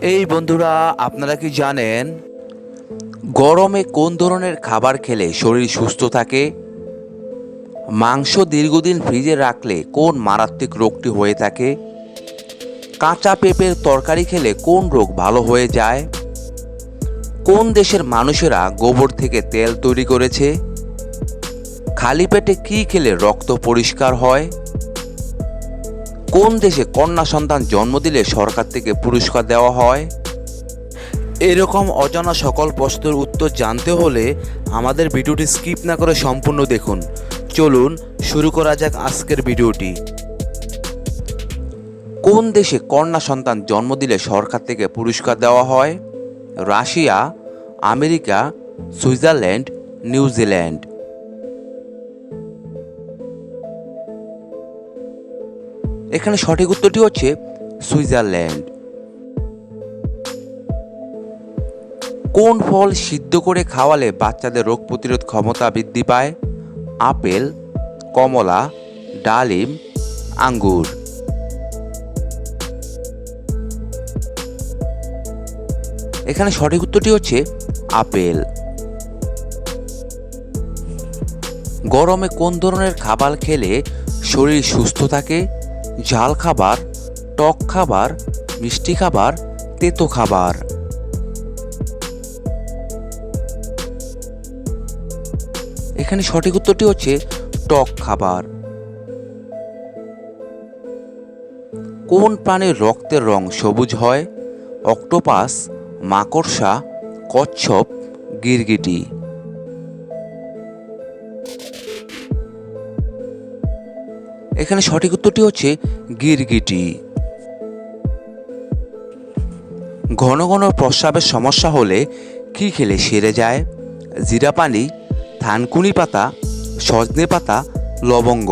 এই বন্ধুরা, আপনারা কি জানেন গরমে কোন ধরনের খাবার খেলে শরীর সুস্থ থাকে? মাংস দীর্ঘদিন ফ্রিজে রাখলে কোন মারাত্মক রোগটি হয়ে থাকে? কাঁচা পেঁপের তরকারি খেলে কোন রোগ ভালো হয়ে যায়? কোন দেশের মানুষেরা গোবর থেকে তেল তৈরি করেছে? খালি পেটে কী খেলে রক্ত পরিষ্কার হয়? কোন দেশে কন্যা সন্তান জন্ম দিলে সরকার থেকে পুরস্কার দেওয়া হয়? এরকম অজানা সকল প্রশ্নের উত্তর জানতে হলে আমাদের ভিডিওটি স্কিপ না করে সম্পূর্ণ দেখুন। চলুন শুরু করা যাক আজকের ভিডিওটি। কোন দেশে কন্যা সন্তান জন্ম দিলে সরকার থেকে পুরস্কার দেওয়া হয়? Russia, America, Switzerland, New Zealand. এখানে সঠিক উত্তরটি হচ্ছে সুইজারল্যান্ড। কোন ফল সিদ্ধ করে খাওয়ালে বাচ্চাদের রোগ প্রতিরোধ ক্ষমতা বৃদ্ধি পায়? আপেল, কমলা, ডালিম, আঙ্গুর। এখানে সঠিক উত্তরটি হচ্ছে আপেল। গরমে কোন ধরনের খাবার খেলে শরীর সুস্থ থাকে? ঝাল খাবার, টক খাবার, মিষ্টি খাবার, তেতো খাবার। এখানে সঠিক উত্তরটি হচ্ছে টক খাবার। কোন প্রাণীর রক্তের রং সবুজ হয়? অক্টোপাস, মাকড়সা, কচ্ছপ, গিরগিটি। এখানে সঠিক উত্তরটি হচ্ছে গিরগিটি। ঘন ঘন প্রস্রাবের সমস্যা হলে কি খেলে সেরে যায়? জিরা পানি থানকুনি পাতা, সজনে পাতা, লবঙ্গ।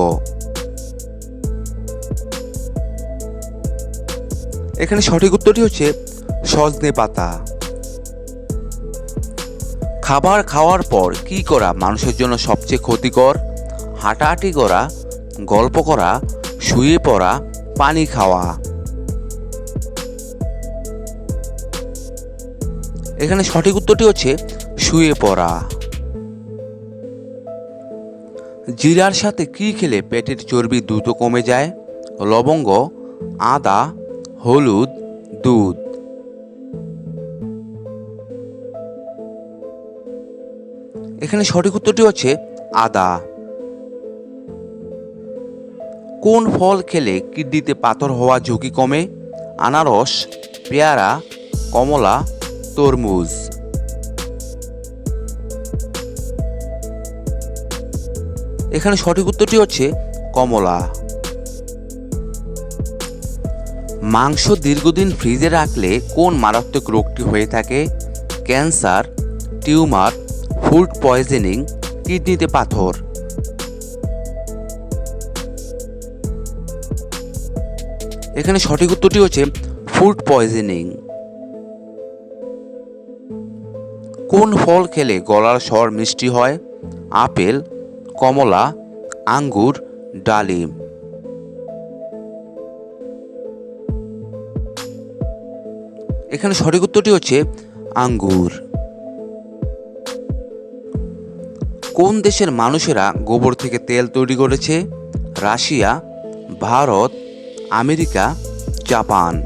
এখানে সঠিক উত্তরটি হচ্ছে সজনে পাতা। খাবার খাওয়ার পর কি করা মানুষের জন্য সবচেয়ে ক্ষতিকর? হাঁটাহাঁটি করা গল্প করা, শুয়ে পড়া, পানি খাওয়া। এখানে সঠিক উত্তরটি হচ্ছে শুয়ে পড়া। জিরার সাথে কি খেলে পেটের চর্বি দ্রুত কমে যায়? লবঙ্গ, আদা, হলুদ, দুধ। এখানে সঠিক উত্তরটি হচ্ছে আদা। কোন ফল খেলে কিডনিতে পাথর হওয়া ঝুঁকি কমে? আনারস, পেয়ারা, কমলা, তরমুজ। এখানে সঠিক উত্তরটি হচ্ছে কমলা। মাংস দীর্ঘদিন ফ্রিজে রাখলে কোন মারাত্মক রোগটি হয়ে থাকে? ক্যান্সার, টিউমার, ফুড পয়জনিং, কিডনিতে পাথর। এখানে সঠিক উত্তরটি হচ্ছে ফুড পয়জনিং কোন ফল খেলে গলার স্বর মিষ্টি হয়? আপেল, কমলা, আঙ্গুর, ডালিম। এখানে সঠিক উত্তরটি হচ্ছে আঙ্গুর। কোন দেশের মানুষেরা গোবর থেকে তেল তৈরি করেছে? Russia, Bharat America, Japan.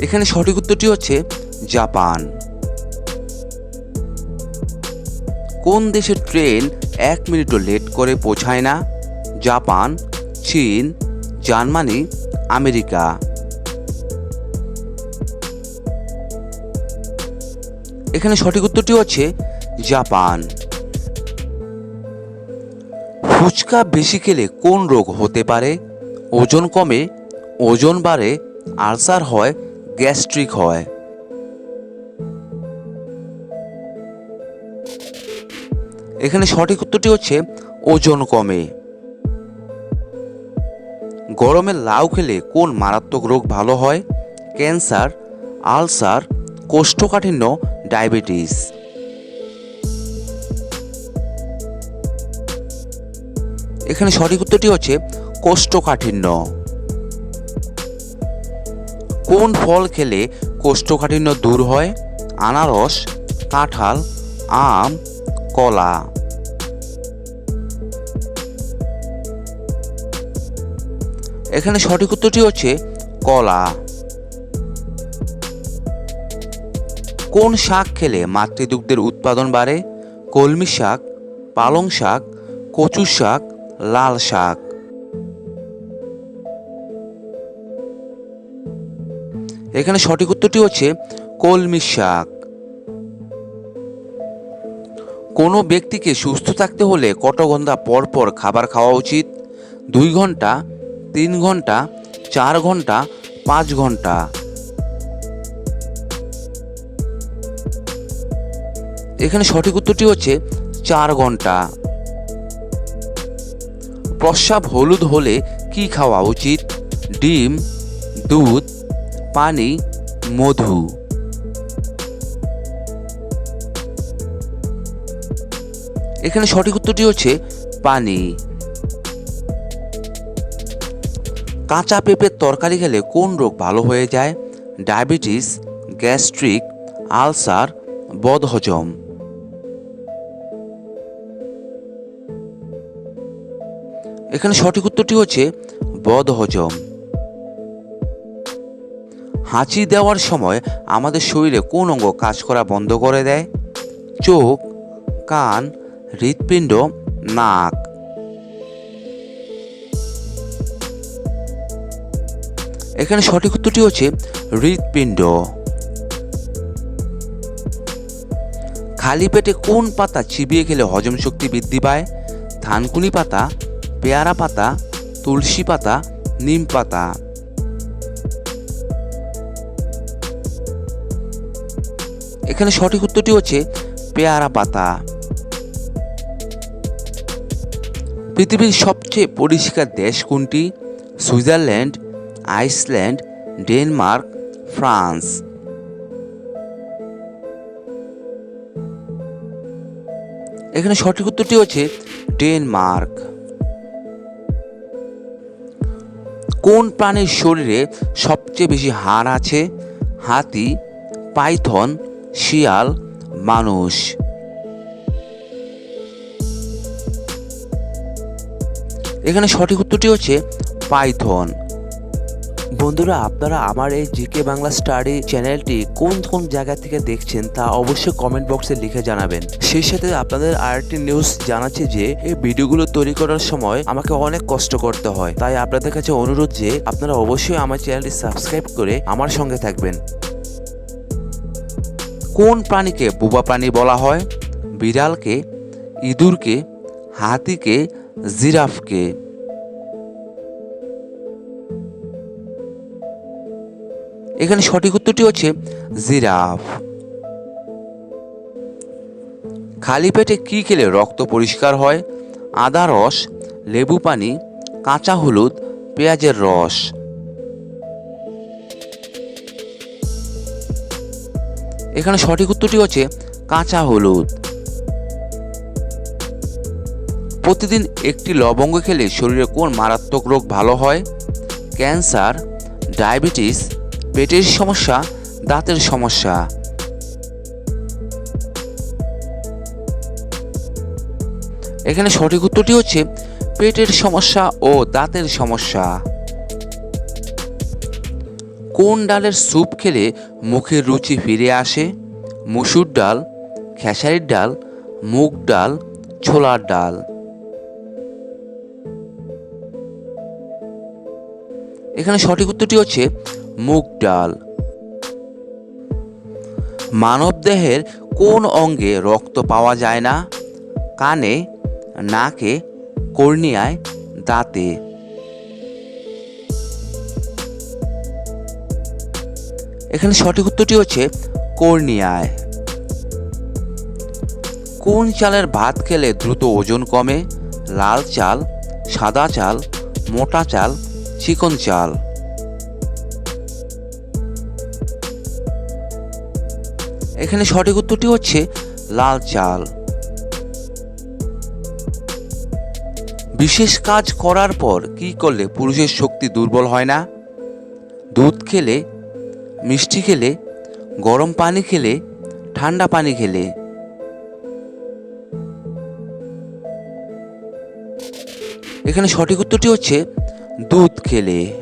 এখানে সঠিক উত্তরটি হচ্ছে জাপান। কোন দেশের ট্রেন এক মিনিটও লেট করে পৌঁছায় না? জাপান, চীন, জার্মানি, আমেরিকা। এখানে সঠিক উত্তরটি হচ্ছে জাপান। ফুচকা বেশি খেলে কোন রোগ হতে পারে? ওজন কমে, ওজন বাড়ে, আলসার হয়, গ্যাস্ট্রিক হয়। এখানে সঠিক উত্তরটি হচ্ছে ওজন কমে। গরমে লাউ খেলে কোন মারাত্মক রোগ ভালো হয়? ক্যান্সার, আলসার, কোষ্ঠকাঠিন্য, ডায়াবেটিস। এখানে সঠিক উত্তরটি হচ্ছে কোষ্ঠকাঠিন্য। কোন ফল খেলে কোষ্ঠকাঠিন্য দূর হয়? আনারস, কাঁঠাল, আম, কলা। এখানে সঠিক উত্তরটি হচ্ছে কলা। কোন শাক খেলে মাতৃদুগ্ধের উৎপাদন বাড়ে? কলমি শাক, পালং শাক কচু শাক লাল শাক। এখানে সঠিক উত্তরটি হচ্ছে কলমি শাক। কোনো ব্যক্তিকে সুস্থ থাকতে হলে কত ঘণ্টা পর পর খাবার খাওয়া উচিত। দুই ঘণ্টা, তিন ঘণ্টা, চার ঘণ্টা, পাঁচ ঘণ্টা। এখানে সঠিক উত্তরটি হচ্ছে চার ঘণ্টা। প্রস্রাব হলুদ হলে কি খাওয়া উচিত? ডিম, দুধ, পানি, মধু। এখানে সঠিক উত্তরটি হচ্ছে পানি। কাঁচা পেঁপের তরকারি খেলে কোন রোগ ভালো হয়ে যায়? ডায়াবেটিস, গ্যাস্ট্রিক, আলসার, বদহজম। এখানে সঠিক উত্তরটি হচ্ছে বদহজম। হাঁচি দেওয়ার সময় আমাদের শরীরে কোন অঙ্গ কাজ করা বন্ধ করে দেয়? চোখ, কান, হৃৎপিণ্ড, নাক। এখানে সঠিক উত্তরটি হচ্ছে হৃৎপিণ্ড। খালি পেটে কোন পাতা চিবিয়ে খেলে হজম শক্তি বৃদ্ধি পায়? থানকুনি পাতা পেয়ারা পাতা, তুলসী পাতা, নিম পাতা। এখানে সঠিক উত্তরটি হচ্ছে পেয়ারা পাতা। পৃথিবীর সবচেয়ে পরিষ্কার দেশ কোনটি? Switzerland, Iceland, Denmark, France. এখানে সঠিক উত্তরটি হচ্ছে ডেনমার্ক। কোন প্রাণীর শরীরে সবচেয়ে বেশি হাড় আছে? হাতি, পাইথন, শিয়াল, মানুষ। এখানে সঠিক উত্তরটি হচ্ছে পাইথন। বন্ধুরা, আপনারা আমার এই জিকে বাংলা স্টাডি চ্যানেলটি কোন কোন জায়গা থেকে দেখছেন তা অবশ্যই কমেন্ট বক্সে লিখে জানাবেন। সেই সাথে আপনাদের আরেকটি নিউজ জানাচ্ছি যে, এই ভিডিওগুলো তৈরি করার সময় আমাকে অনেক কষ্ট করতে হয়। তাই আপনাদের কাছে অনুরোধ যে, আপনারা অবশ্যই আমার চ্যানেলটি সাবস্ক্রাইব করে আমার সঙ্গে থাকবেন। কোন প্রাণীকে বোবা প্রাণী বলা হয়? বিড়ালকে, ইঁদুরকে, হাতিকে, জিরাফকে। এখানে সঠিক উত্তরটি হচ্ছে জিরাফ। খালি পেটে কি খেলে রক্ত পরিষ্কার হয়? আদা রস, লেবু পানি, কাঁচা হলুদ, পেঁয়াজের রস। এখানে সঠিক উত্তরটি হচ্ছে কাঁচা হলুদ। প্রতিদিন একটি লবঙ্গ খেলে শরীরে কোন মারাত্মক রোগ ভালো হয়? ক্যান্সার, ডায়াবেটিস পেটের সমস্যা, দাঁতের সমস্যা। এখানে সঠিক উত্তরটি হচ্ছে পেটের সমস্যা ও দাঁতের সমস্যা। কোন ডালের স্যুপ খেলে মুখের রুচি ফিরে আসে? মুসুর ডাল, খেসারির ডাল, মুগ ডাল, ছোলার ডাল। এখানে সঠিক উত্তরটি হচ্ছে মুগ ডাল। মানব দেহের কোন অঙ্গে রক্ত পাওয়া যায় না? কানে, নাকে, কর্নিয়ায়, দাঁতে। এখানে সঠিক উত্তরটি হচ্ছে কর্নিয়ায়। কোন চালের ভাত খেলে দ্রুত ওজন কমে? লাল চাল, সাদা চাল, মোটা চাল, চিকন চাল। এখানে সঠিক উত্তরটি হচ্ছে লাল চাল। বিশেষ কাজ করার পর কি করলে পুরুষের শক্তি দুর্বল হয় না? দুধ খেলে, মিষ্টি খেলে, গরম পানি খেলে, ঠান্ডা পানি খেলে। এখানে সঠিক উত্তরটি হচ্ছে দুধ খেলে।